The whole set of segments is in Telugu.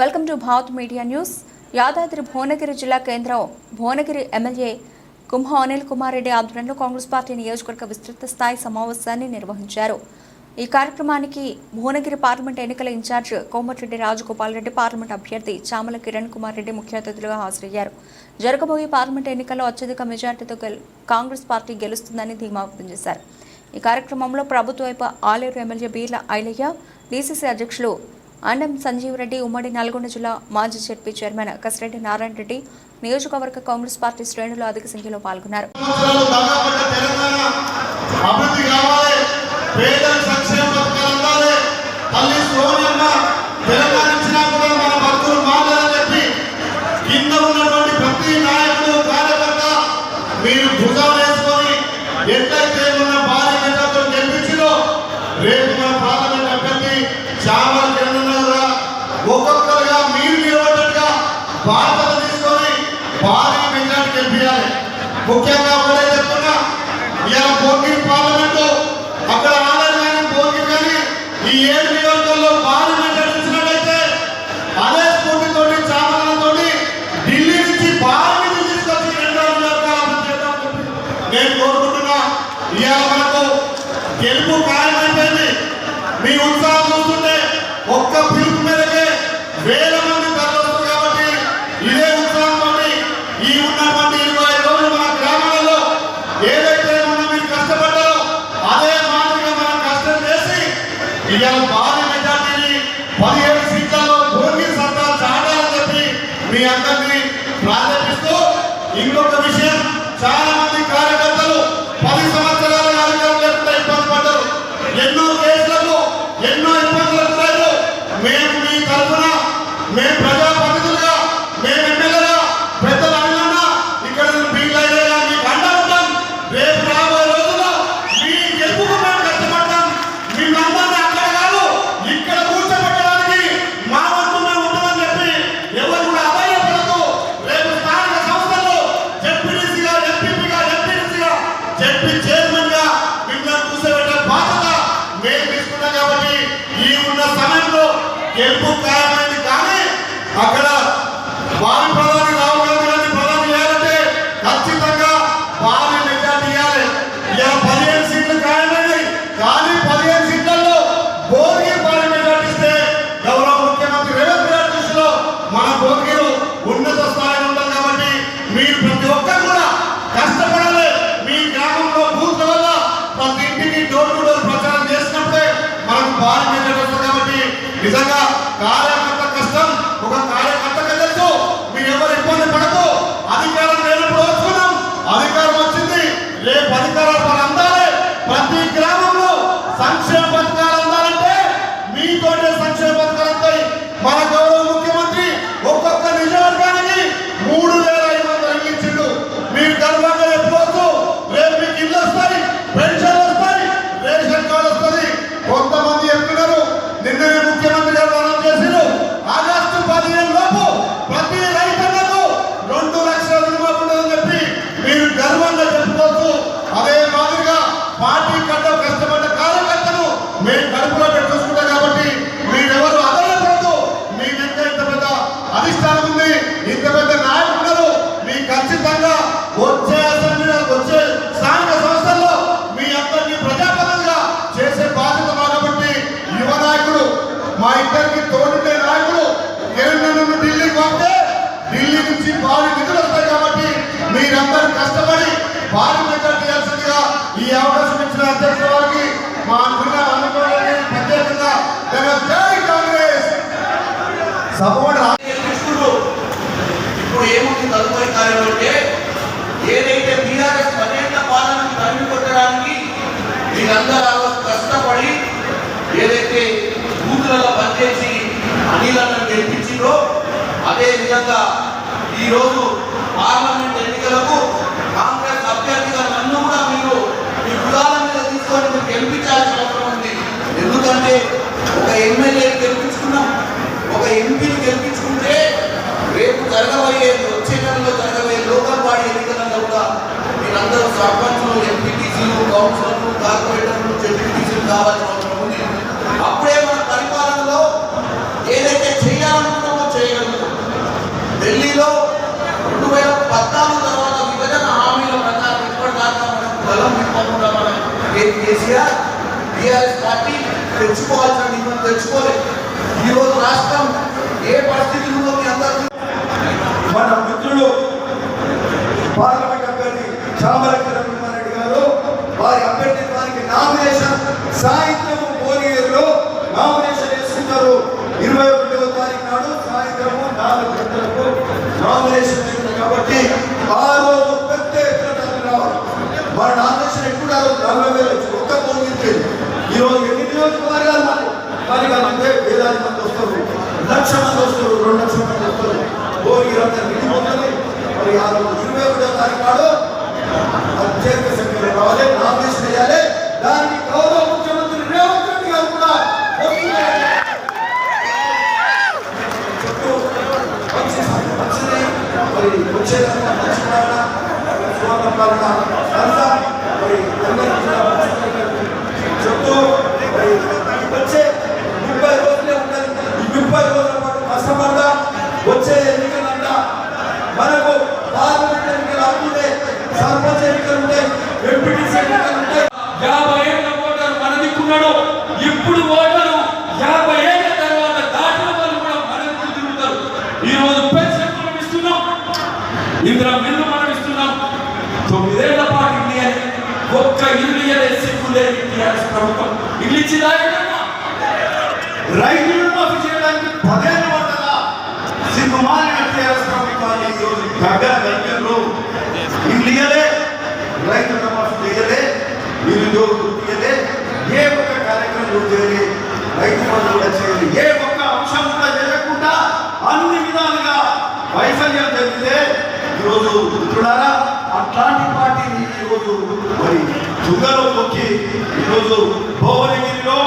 Welcome to Bharat media news. Yadadri Bhuvanagiri జిల్లా కేంద్రం భువనగిరి ఎమ్మెల్యే కుంభ అనిల్ కుమార్ రెడ్డి ఆధ్వర్యంలో కాంగ్రెస్ పార్టీ నియోజకవర్గ విస్తృత స్థాయి సమావేశాన్ని నిర్వహించారు. ఈ కార్యక్రమానికి భువనగిరి పార్లమెంట్ ఎన్నికల ఇన్ఛార్జ్ కోమటిరెడ్డి రాజగోపాల్ రెడ్డి పార్లమెంట్ అభ్యర్థి చామల కిరణ్ కుమార్ రెడ్డి ముఖ్య అతిథులుగా హాజరయ్యారు. జరగబోయే పార్లమెంట్ ఎన్నికల్లో అత్యధిక మెజార్టీతో కాంగ్రెస్ పార్టీ గెలుస్తుందని ధీమా వ్యక్తం చేశారు. ఈ కార్యక్రమంలో ప్రభుత్వ వైపు ఆలేరు ఎమ్మెల్యే బీర్ల ఐలయ్య డీసీసీ అధ్యక్షులు ఆండం సంజీవ్ రెడ్డి ఉమ్మడి నల్గొండ జిల్లా మాజీ జడ్పీ చైర్మన్ కసిరెడ్డి నారాయణ రెడ్డి నియోజకవర్గ కాంగ్రెస్ పార్టీ శ్రేణులు అధిక సంఖ్యలో పాల్గొన్నారు. ఇవాళ భారీ మెజార్టీని పదిహేడు సీట్లలో భూమి సత్తా చాటాలని చెప్పి మీ అందరినీ ప్రార్థిస్తూ ఇంకొక విషయం చాలా నిజంగా కష్టపడి భారీ మెజార్టీ ఈ అవకాశం ఇచ్చిన అధ్యక్షుల వారికి మా అనుకున్న అందుకోవాలని ఇప్పుడు ఏముంది తదుపరి కార్యం అంటే ఏదైతే బీఆర్ఎస్ పదేళ్ళ పాలన తరిమి కొట్టడానికి వీళ్ళందరూ కష్టపడి ఏదైతే బూతులలో పనిచేసి అనిలను గెలిపించిందో అదే విధంగా ఈరోజు పార్లమెంట్ ఎన్నికలకు కాంగ్రెస్ అభ్యర్థిగా నన్ను కూడా మీరు మీ కులాల మీద తీసుకొని మీకు గెలిపించాల్సిన అవసరం ఉంది. ఎందుకంటే ఒక ఎమ్మెల్యేని గెలిపించుకున్నాం. ఒక ఎంపీని గెలిపించుకుంటే రేపు జరగబోయే వచ్చే నెలలో జరగబోయే లోకల్ బాడీ ఎన్నికలలో కూడా మీరందరూ సర్పంచులు ఎంపీటీసీలు కౌన్సిలర్లు కార్పొరేటర్లు జడ్పీటీసీలు కావాల్సిన కేసీఆర్ టీఆర్ఎస్ పార్టీ తెచ్చుకోవాల్సిన నిధులు తెచ్చుకోలేదు. ఈరోజు రాష్ట్రం ఏ పరిస్థితుల్లో మీ అందరికీ మన మిత్రులు పార్లమెంట్ అభ్యర్థి చామల కిరణ్ రెడ్డి గారు వారి అభ్యర్థిత్వానికి నామినేషన్ సాయంత్రం భువనగిరిలో నామినేషన్ చేస్తున్నారు ఇరవై ఒకటవ తారీఖు నాడు సాయంత్రము నాలుగు గంటలకు నామినేషన్ చేస్తున్నారు కాబట్టి ఆ రోజు పెద్ద ఎత్తున తరలి రావాలి మన నామినేషన్ ఎప్పుడు ఆ రోజు నలభై వేలు వచ్చింది ఒక్క భువనగిరికి ఈ రోజు ఎన్ని నియోజకవర్గాలు మాకు కానీ అంటే వేలాది మంది వస్తారు లక్ష మంది వస్తారు రెండు లక్షల మంది వస్తారు భువనగిరి అంతా నిండిపోతుంది మరి ఆ రోజు ఇరవై ఒకటో తారీఖు నాడు అత్యంత సభ్యులు రావాలి. నామినేషన్ వేయాలి. దానికి గౌరవ ముఖ్యమంత్రి రేవంత్ రెడ్డి గారు కూడా ఒప్పుకోవాలి. చుట్టూ మరి వచ్చేదాన్ని మంచి కారణ సువర్ణ కారణ ప్రభుత్వం ఇల్లు ఇచ్చిందా రైతులను మాఫీ చేయడానికి పదేళ్ళు పడ్డదా? సిగ్గుమాలిన టీఆర్ఎస్ ప్రభుత్వాన్ని ఈరోజు గగ్గర రైతులు. ఇల్లు ఇయ్యలే రైతు చేయలే నిరుద్యోగులు తీయలే ఏ ఒక్క కార్యక్రమం కూడా చేయలే రైతు బంధు కూడా చేయలే. ఏ ఒక్క అంశం కూడా జరగకుండా అన్ని విధాలుగా వైఫల్యం జరిగితే ఈరోజు మిత్రులారా అట్లాంటి పార్టీని ఈరోజు మరి దుగ్గలో తొక్కి ఈరోజు భువనగిరిలో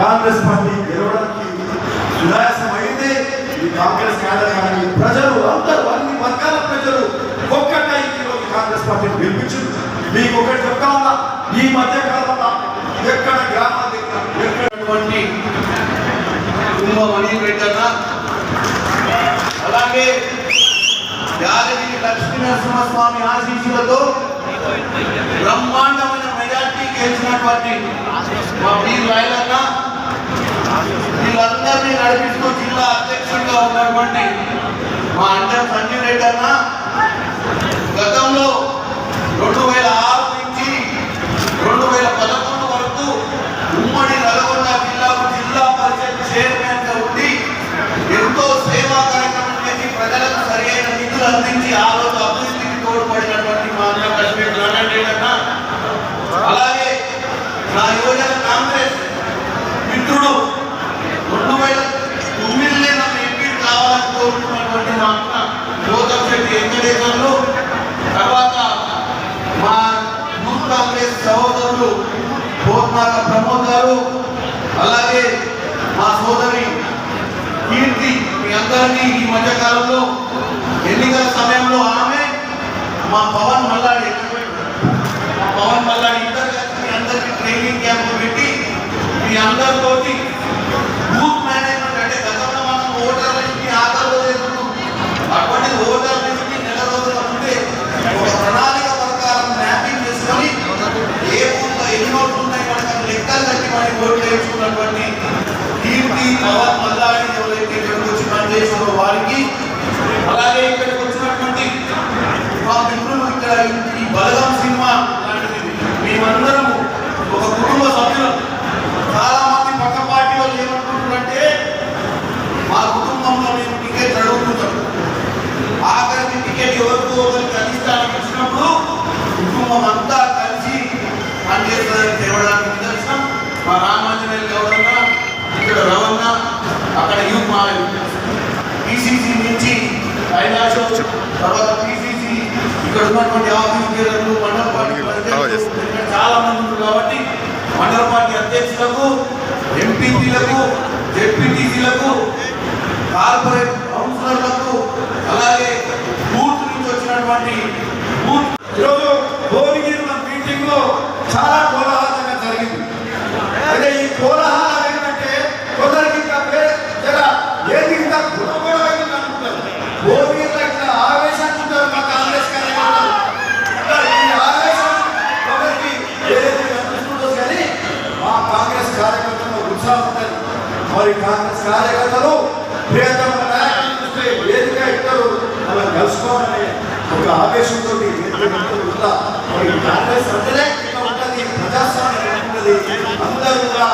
కాంగ్రెస్ పార్టీ గెలవడానికి సునాయాసమైంది ఈ కాంగ్రెస్ క్యాడర్ కానీ ప్రజలు అందరూ అన్ని వర్గాల ప్రజలు ఒక్కటై ఈరోజు కాంగ్రెస్ పార్టీని గెలిపించారు మీకు ఒకటి చెప్తా ఉన్నా ఈ మధ్య కాలంలో ఎక్కడ గ్రామాల దగ్గర ఎక్కడటువంటి ఉన్నటువంటి కుటుంబం అని పెట్టాన? అలాగే యాదగిరి లక్ష్మీ నరసింహస్వామి ఆశీస్సులతో బ్రహ్మాండమైన మెజార్టీ గెలిచినటువంటి మా వీరు రాయలన్న వీళ్ళందరినీ నడిపిస్తూ జిల్లా అధ్యక్షుడిగా ఉన్నటువంటి మా అంటర్ సంజయ్ రెడ్డి అన్న గతంలో రెండు వేల ఆరు నుంచి రెండు వేల పదకొండు వరకు ఉమ్మడి నల్గొండ జిల్లాకు జిల్లా పరిషత్ చైర్మన్గా ఉండి ఎంతో సేవా కార్యక్రమం చేసి ప్రజలకు సరైన నిధులు అందించి ఆ రోజు అభివృద్ధికి తోడ్పడినటువంటి మా అన్న కశ్మీర్ నారాయణ రెడ్డి అన్న అలాగే నా యువజన కాంగ్రెస్ మిత్రుడు రెండు వేల తొమ్మిదిలో నన్ను ఎంపీ కావాలని కోరుకున్నటువంటి మా అన్న గౌతమ్ శెట్టి వెంకటేశ్వర్లు తర్వాత మా యూత్ కాంగ్రెస్ సహోదరులు మా ప్రమోద్ గారు అలాగే మా సోదరి కీర్తి మీ అందరినీ ఈ మధ్యకాలంలో ఎన్నికల సమయంలో ఆమె మా పవన్ మల్లాడి మా పవన్ మల్లాడి ఇద్దరు అందరికీ ట్రైనింగ్ క్యాంప్ పెట్టి మీ అందరితోటి లెక్కలు కట్టి మరి కీర్తి పవన్ మల్లాడి ఎవరైతే ఇక్కడికి వచ్చి పనిచేసారో వారికి అలాగే ఇక్కడికి వచ్చినటువంటి మా మిత్రులు ఇక్కడ మా రామాంజనేయులు గౌడన్న ఇక్కడ రవణ అక్కడ యూ మా పిసిసి నుంచి తర్వాత పిసిసి ఇక్కడ ఉన్నటువంటి ఆఫీస్ మండల పార్టీ చాలా మంది ఉన్నారు కాబట్టి మండల పార్టీ అధ్యక్షులకు ఎంపీటీలకు జెడ్పీటీసీలకు కార్పొరేట్ కౌన్సిలర్లకు అలాగే బూత్ నుంచి వచ్చినటువంటి బూత్. ఈరోజు భువనగిరి మీటింగ్లో చాలా కోలాహలంగా జరిగింది అయితే ఈ కోలాహలం ఏంటంటే కొందరికి ఇంకా వేరే జర ఏది ఇంకా గుణగొడ అనుకుంటారు భువనగిరిలో ఇట్లా ఆవేశాన్ని ఉంటారు మా కాంగ్రెస్ కార్యకర్తలు ఇంకా ఈ ఆవేశం కొందరికి ఏదైతే కనిపిస్తుందో కానీ కార్యకర్తలు ప్రియతమ నాయకులు వేదిక ఇద్దరు అలా కలుసుకోవాలని ఒక ఆవేశంతో కాంగ్రెస్ అంటేనే ఇట్లా ప్రజాస్వామ్యం ఉంటది. అందరూ కూడా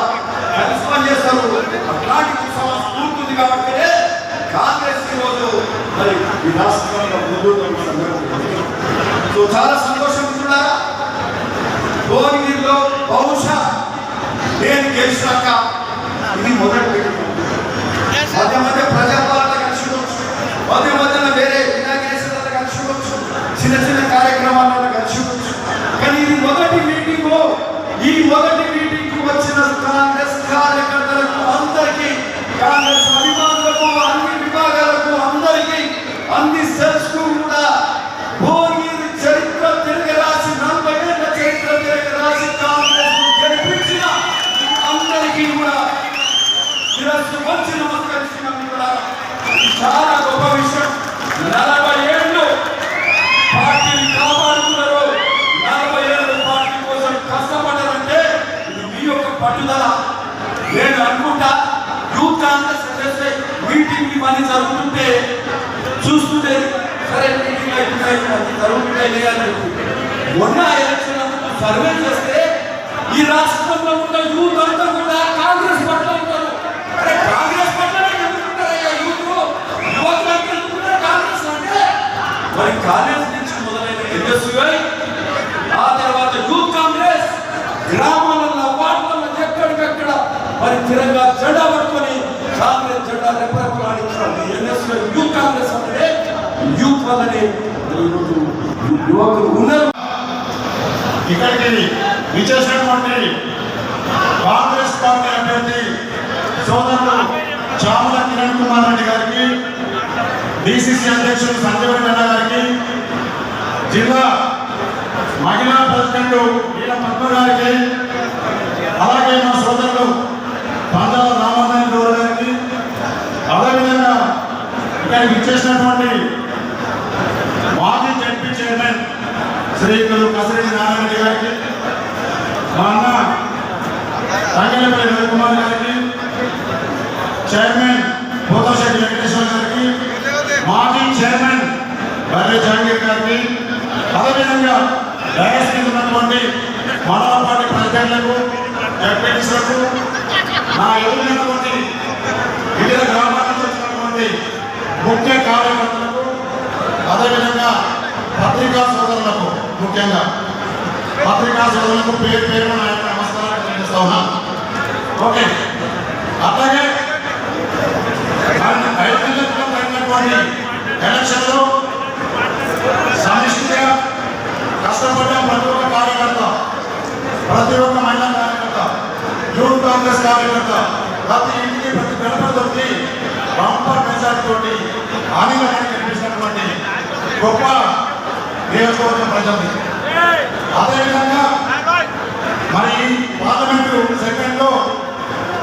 కలిసి పనిచేస్తారు. అట్లాంటి ఉత్సవం స్ఫూర్తుంది కాబట్టి కాంగ్రెస్ ఈ మరి ఈ రాష్ట్రంలో సందర్భం సో చాలా సంతోషం చూడారా భువనగిరిలో బహుశా నేను గెలిచినాక ఇది మొదటి మధ్య మధ్య ప్రజాపాలన కలిసి ఉండొచ్చు మధ్య మధ్యన వేరే ఇనాగ్రేషన్ల కలిసి ఉండొచ్చు చిన్న చిన్న కార్యక్రమాలను కలిసి ఉండొచ్చు కానీ ఇది మొదటి మీటింగ్. ఈ మొదటి మీటింగ్ వచ్చిన కాంగ్రెస్ కార్యకర్తలకు అందరికీ కాంగ్రెస్ అభిమానులకు అన్ని విభాగాలకు అందరికీ అన్ని సెల్స్కు కూడా భువనగిరి చరిత్ర తిరగరాసి నలభై ఏళ్ళ చరిత్ర తిరగరాసి కాంగ్రెస్ను గెలిపించిన అందరికీ కూడా శిరస్సు వచ్చి నమస్కరించిన కూడా చాలా గొప్ప విషయం నలభై ఏళ్ళు పార్టీని కాపాడుతున్నారు నలభై ఏళ్ళు పార్టీ కోసం కష్టపడారంటే ఇది మీ యొక్క పట్టుదల నేను అనుకుంటా యూత్ కాంగ్రెస్ చేసే మీటింగ్ ఇవన్నీ జరుగుతుంటే చూస్తుంటే సరే మీటింగ్ అవుతున్నాయి అది జరుగుతున్నాయి అని మొన్న ఎలక్షన్ అప్పుడు సర్వే చేస్తే ఈ రాష్ట్రంలో ఉన్న యూత్ అంతా కూడా కాంగ్రెస్ పట్ల ఉంటారు అరే కాంగ్రెస్ పట్లనే ఎందుకుంటారయ్యా యూత్ యువకులంతా ఎందుకుంటారు కాంగ్రెస్ అంటే మరి కాంగ్రెస్ నుంచి మొదలైన ఎన్ఎస్యుఐ ఆ తర్వాత యూత్ కాంగ్రెస్ గ్రామాలలో వార్డులలో ఎక్కడికక్కడ మరి తిరంగా జెండా పట్టుకొని కాంగ్రెస్ జెండా రెప్పరెప్పలాడించాలి ఎన్ఎస్యుఐ యూత్ కాంగ్రెస్ అంటే యూత్ వల్లనే ఈరోజు యువకులు ఉన్నారు ఇక్కడికి విచ్చేసినటువంటి కాంగ్రెస్ పార్టీ అభ్యర్థి సోదరుడు చాముల కిరణ్ కుమార్ రెడ్డి గారికి డిసిసి అధ్యక్షుడు సంజయ్ రెడ్డి అన్న గారికి జిల్లా మహిళా ప్రెసిడెంట్ వీర పద్మ గారికి అలాగే మా సోదరుడు పంజాల రామనారాయణ గౌడ్ గారికి అదేవిధంగా ఇక్కడికి ఇచ్చేసినటువంటి మాజీ జడ్పీ చైర్మన్ శ్రీకులు కసిరెడ్డి నారాయణ గారికి మా అన్న తంగలపల్లి రవికుమార్ గారికి చైర్మన్ పోతశెట్టి వెంకటేశ్వర గారికి మాజీ చైర్మన్ బర్రె జహాంగీర్ గారికి అదేవిధంగా డయాస్ మీద ఉన్నటువంటి మండల పార్టీ ప్రెసిడెంట్లకు జడ్పీటీసీలకు నా ఎదురైనటువంటి వివిధ వచ్చినటువంటి ముఖ్య కార్యకర్తలకు అదేవిధంగా పత్రికా సోదరులకు ముఖ్యంగా. పత్రికా సోదరులకు పేరు పేరు నా యొక్క తెలియజేస్తా ఉన్నాను. ఓకే. అట్లాగే ఐదు నెలల క్రితం ఎలక్షన్లో సమిష్టిగా కష్టపడ్డ ప్రతి ఒక్క కార్యకర్త ప్రతి ఒక్క మహిళా కార్యకర్త యూత్ కాంగ్రెస్ కార్యకర్త ప్రతి ఇంటికి ప్రతి గడప బంపర్ మెజార్టీ ఆనందంగా కనిపిస్తున్నటువంటి గొప్ప నియోజకవర్గం ప్రజలు అదేవిధంగా మరి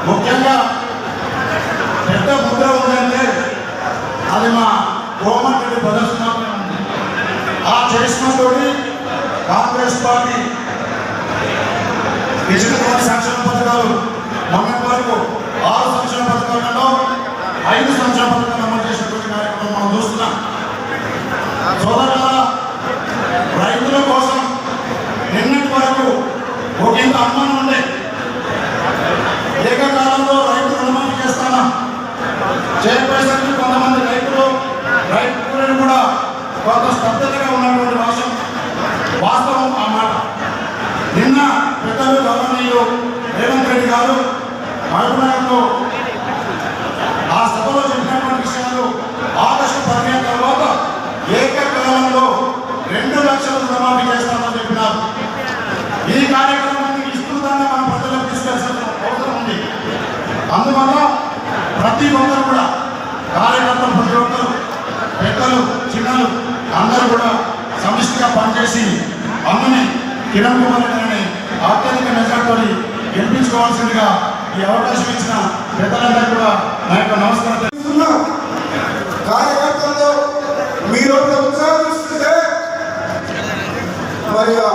ముఖ్యంగా పెద్ద ముద్ర ఉందంటే అది మా కోమటిరెడ్డి రెడ్డి ప్రదర్శన ఆ చరిష్మతో కాంగ్రెస్ పార్టీ ఇచ్చినటువంటి సంక్షేమ పథకాలు మొన్నటి వరకు ఆరు సంక్షేమ పథకాలలో ఐదు సంక్షేమ పథకాలు అమలు చేసినటువంటి కార్యక్రమం మనం చూస్తున్నాం. సోదరు చైర్పర్సన్ కొంతమంది రైతులు రైతులను కూడా కొంత స్తబ్దతగా ఉన్నటువంటి వాసం వాస్తవం ఆ మాట. నిన్న పెద్దలు గౌరవనీయులు రేవంత్ రెడ్డి గారు మహబూబ్నగర్లో ఆ సభలో చెప్పినటువంటి విషయాలు ఆగస్టు పదిహేను తర్వాత ఏకకాలంలో రెండు లక్షల రుణమాఫీ చేస్తామని చెప్పినారు ఈ కార్యక్రమాన్ని విస్తృతంగా మన ప్రజలకు తీసుకెళ్ళాల్సిన అవసరం ఉంది అందువల్ల ప్రతి ఒక్కరు కూడా కార్యకర్తలు ప్రతి ఒక్కరు పెద్దలు చిన్నలు అందరూ కూడా సమిష్టిగా పనిచేసి అమ్మని కిరణ్ కుమార్ గారిని అత్యధిక మెజార్టీతో గెలిపించుకోవాల్సిందిగా ఈ అవకాశం ఇచ్చిన పెద్దలందరూ కూడా నా యొక్క నమస్కారం చేస్తున్నా కార్యకర్తల్లో మీరు ఒక ఉత్సాహం మరి ఆ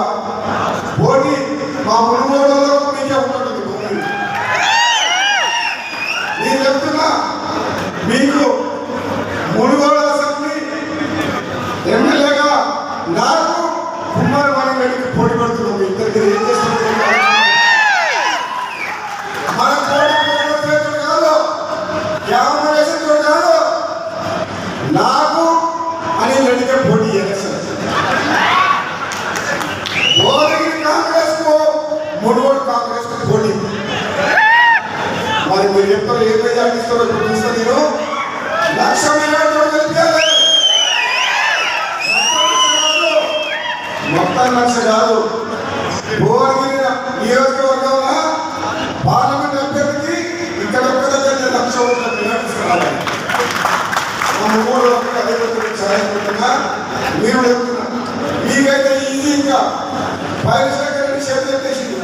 పోటీ మా మునుగోడులో మీకే ఉంటుంది భూమి నేను చెప్తున్నా ఎవరు ఏ మెజార్టీ ఇస్తారో చూస్తా నేను. లక్ష మొత్తం లక్ష కాదు. భువనగిరి నియోజకవర్గంలో పార్లమెంట్ అభ్యర్థికి ఇక్కడ ఒక్క దగ్గర లక్ష ఓట్ల మూడు అదే సహాయపడుతున్నా మీరు మీకైతే ఈజీ ఇంకా. వైఎస్ఆర్ గారి చేతి ఎత్తేసింది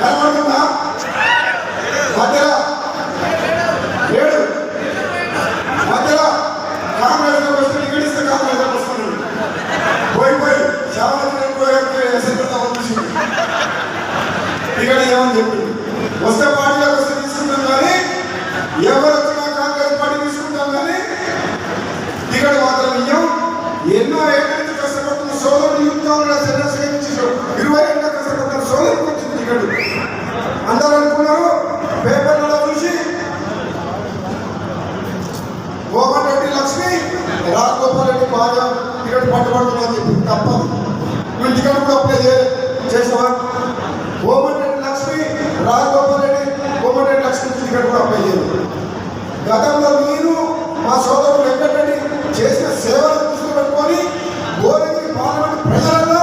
కనబడుతుందా మధ్యలో ఏడు మధ్యలో కాంగ్రెస్ వస్తే టికెట్ ఇస్తే కాంగ్రెస్ వస్తున్నాడు పోయి పోయి చాలా మంది పోయి ఎస్ఎల్ చూసింది టికెట్ ఏమని చెప్పింది వస్తే పార్టీలోకి వస్తే తీసుకుంటాం కానీ ఎవరు వచ్చినా కాంగ్రెస్ పార్టీ తీసుకుంటాం కానీ టికెట్ మాత్రం ఇయ్యం ఎన్నో ఏళ్ళ నుంచి కష్టపడుతున్న సోదరుడు యూత్ కాంగ్రెస్ ఎన్ఎస్ఏ నుంచి ఇరవై ఏళ్ళ కష్టపడుతున్న సోదరుడికి వచ్చింది టికెట్ అందరూ పేపర్లలో చూసి. గోపాల్ రెడ్డి లక్ష్మి రాజగోపాల్ రెడ్డి బాగా టికెట్ పట్టుబడుతున్నా చెప్పి తప్పదు నువ్వు టికెట్ కూడా అప్లై చేయ చేసావా గోపాల్ రెడ్డి లక్ష్మి రాజగోపాల్ రెడ్డి గోపాల్ రెడ్డి లక్ష్మి టికెట్ కూడా అప్లై చేయలేదు గతంలో మీరు మా సోదరుడు వెంకటరెడ్డి చేసిన సేవలు దృష్టిలో పెట్టుకొని గోరగిరి పార్లమెంట్ ప్రజలలో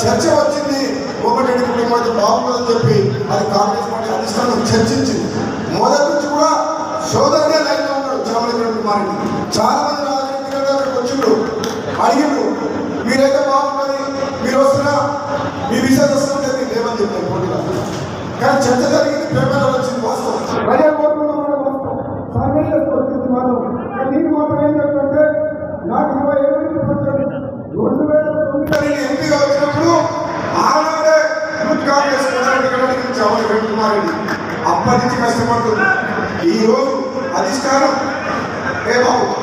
చర్చ వచ్చింది కోమటిరెడ్డి కుటుంబం అయితే బాగుంటుందని చెప్పి అది కాంగ్రెస్ పార్టీ అధిష్టానం చర్చించింది మొదటి నుంచి కూడా సోదరుడే లైన్లో ఉన్నాడు కుమారుడు చాలా మంది గారు అక్కడికి వచ్చిండు అడిగిండు మీరైతే బాగుంటుంది మీరు వస్తున్నా మీ విషయాలు వస్తుంటే మీకు చెప్పారు పోటీలో కానీ చర్చ జరిగింది పేపర్లో వచ్చింది వాస్తవం. ప్రజా కోరుకున్న వచ్చింది మనం నీకు మాత్రం నాకు ఇరవై ఏడు రెండు వేల తొమ్మిది ఎంపీగా వచ్చినప్పుడు ఆనాడే యూత్ కాంగ్రెస్ అప్పటి నుంచి కష్టపడుతుంది ఈ రోజు అధిష్టానం ఏ బాబు